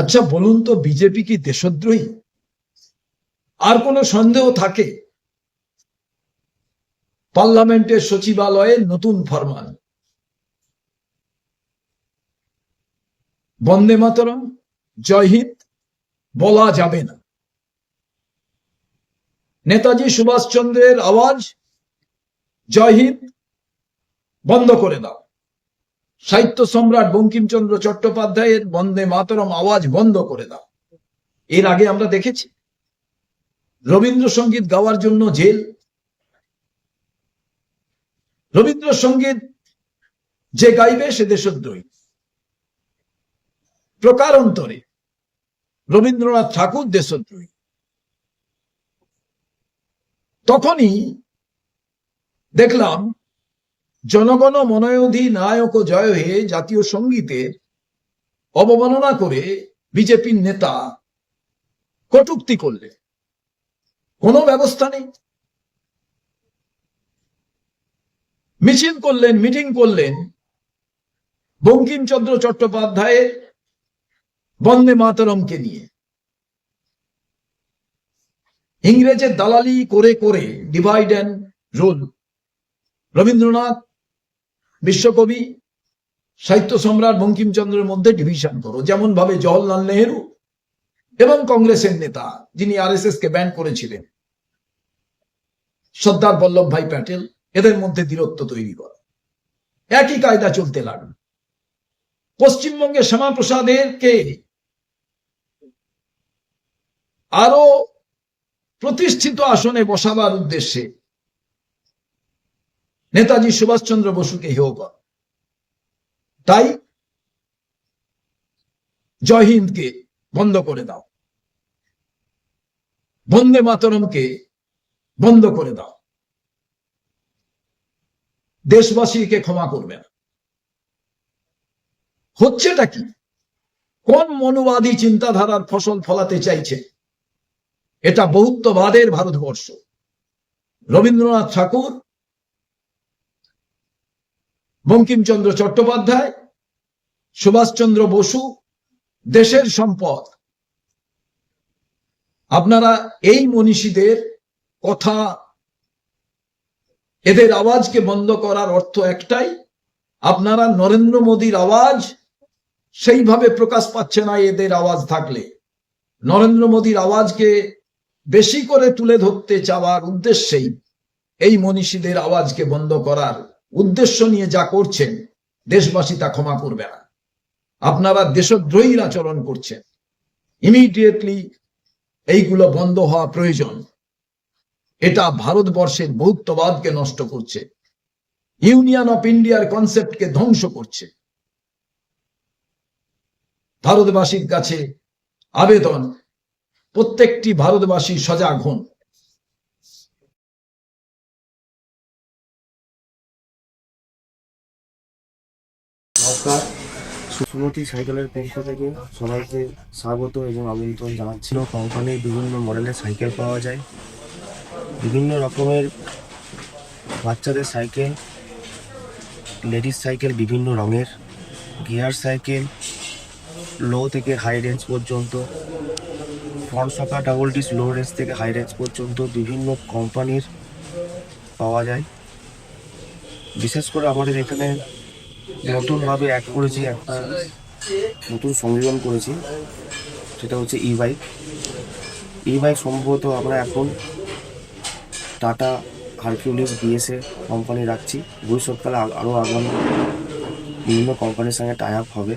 আচ্ছা বলুন তো বিজেপি কি দেশদ্রোহী? আর কোনো সন্দেহ থাকে? পার্লামেন্টের সচিবালয়ের নতুন ফরমান। বন্দে মাতরম, জয় হিন্দ, বলা যাবে না। নেতাজি সুভাষচন্দ্রের আওয়াজ, জয় হিন্দ, বন্ধ করে দাও। সাহিত্য সম্রাট বঙ্কিমচন্দ্র চট্টোপাধ্যায়ের বন্দে মাতরম আওয়াজ বন্ধ করে দাও। এর আগে আমরা দেখেছি রবীন্দ্রসঙ্গীত গাওয়ার জন্য জেল রবীন্দ্রসঙ্গীত যে গাইবে সে দেশদ্রোহী। প্রকারান্তরে রবীন্দ্রনাথ ঠাকুর দেশদ্রোহী। তখনই দেখলাম জনগণ মনয়োধি নায়ক জয় হে জাতীয় সঙ্গীতের অবমাননা করে বিজেপির নেতা কটুক্তি করলে। কোনো ব্যবস্থা নেই। মিছিল করলেন, মিটিং করলেন বঙ্কিমচন্দ্র চট্টোপাধ্যায়ের বন্দে মাতরমকে নিয়ে। ইংরেজের দালালি করে করে ডিভাইড অ্যান্ড রুল। রবীন্দ্রনাথ বিশ্বকবি সাহিত্য সম্রাট বঙ্কিমচন্দ্রের মধ্যে ডিভিশন করো। যেমন ভাবে জওহরলাল নেহেরু এবং কংগ্রেসের নেতা, যিনি আরএসএস কে ব্যান করেছিলেন। সর্দার বল্লভ ভাই প্যাটেল, এদের মধ্যে দূরত্ব তৈরি করা। একই কায়দা চলতে লাগল। পশ্চিমবঙ্গে শ্যামাপ্রসাদের কে আরও প্রতিষ্ঠিত আসনে বসাবার উদ্দেশ্যে নেতাজি সুভাষচন্দ্র বসুকে হেয় কর। তাই জয় হিন্দকে বন্ধ করে দাও। বন্দে মাতরমকে বন্ধ করে দাও। দেশবাসীকে ক্ষমা করবে না। হচ্ছেটা কি? কোন মনুবাদী চিন্তাধারার ফসল ফলাতে চাইছে? এটা বহুত্ববাদের ভারতবর্ষ। রবীন্দ্রনাথ ঠাকুর বঙ্কিমচন্দ্র চট্টোপাধ্যায়, সুভাষচন্দ্র বসু, দেশের সম্পদ। আপনারা এই মনীষীদের কথা, এদের আওয়াজকে বন্ধ করার অর্থ একটাই, আপনারা নরেন্দ্র মোদীর আওয়াজ সেইভাবে প্রকাশ পাচ্ছে না এদের আওয়াজ থাকলে। নরেন্দ্র মোদীর আওয়াজকে বেশি করে তুলে ধরতে চাওয়ার উদ্দেশ্যেই এই মনীষীদের আওয়াজকে বন্ধ করার উদ্দেশ্য নিয়ে যা করছেন, দেশবাসী তা ক্ষমা করবে না। আপনারা দেশদ্রোহীর আচরণ করছেন। ইমিডিয়েটলি এইগুলো বন্ধ হওয়া প্রয়োজন। এটা ভারতবর্ষের বহুত্ববাদকে নষ্ট করছে। ইউনিয়ন অফ ইন্ডিয়ার কনসেপ্টকে ধ্বংস করছে। ভারতবাসীর কাছে আবেদন, প্রত্যেকটি ভারতবাসী সজাগ হন। নমস্কার। সুমতি সাইকেলের পক্ষ থেকে সবাইকে স্বাগত এবং আমন্ত্রণ জানাচ্ছিল কোম্পানির বিভিন্ন মডেলের সাইকেল পাওয়া যায়। বিভিন্ন রকমের বাচ্চাদের সাইকেল, লেডিস সাইকেল, বিভিন্ন রঙের গিয়ার সাইকেল লো থেকে হাই রেঞ্জ পর্যন্ত ফ্রন্ট শাখা ডাবল ডিস লো রেঞ্জ থেকে হাই রেঞ্জ পর্যন্ত বিভিন্ন কোম্পানির পাওয়া যায়। বিশেষ করে আমাদের এখানে নতুনভাবে অ্যাড করেছি একটা নতুন সংযোজন করেছি, সেটা হচ্ছে ই বাইক ই বাইক সম্ভবত আমরা এখন টাটা হারকিউলিস বিএসএ কোম্পানি রাখছি। ভবিষ্যৎকালে আরও আগামী বিভিন্ন কোম্পানির সঙ্গে টাই আপ হবে,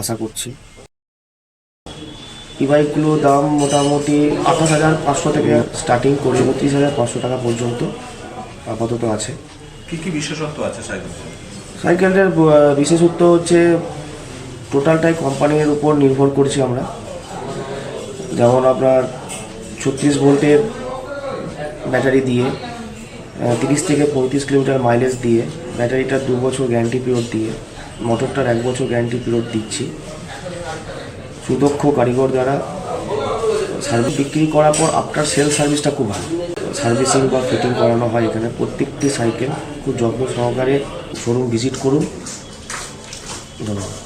আশা করছি। ই বাইকগুলোর দাম মোটামুটি আঠাশ হাজার পাঁচশো থেকে স্টার্টিং করে বত্রিশ হাজার পাঁচশো টাকা পর্যন্ত আপাতত আছে। কি কি বিশেষত্ব আছে সাইকেল সাইকেলটার বিশেষত্ব হচ্ছে টোটালটাই কোম্পানির উপর নির্ভর করছি আমরা। যেমন আপনার ছত্রিশ ভোল্টের ব্যাটারি দিয়ে তিরিশ থেকে পঁয়ত্রিশ কিলোমিটার মাইলেজ দিয়ে, ব্যাটারিটার দু বছর গ্যারান্টি পিরিয়ড দিয়ে মোটরটার এক বছর গ্যারান্টি পিরিয়ড দিচ্ছি। সুদক্ষ কারিগর দ্বারা সার্ভিস বিক্রি করার পর আপনার সেল সার্ভিসটা খুব ভালো। সার্ভিসিং বা ফিটিং করানো হয় এখানে। প্রত্যেকটি সাইকেল খুব যত্ন সহকারে শোরুম ভিজিট করুন। ধন্যবাদ।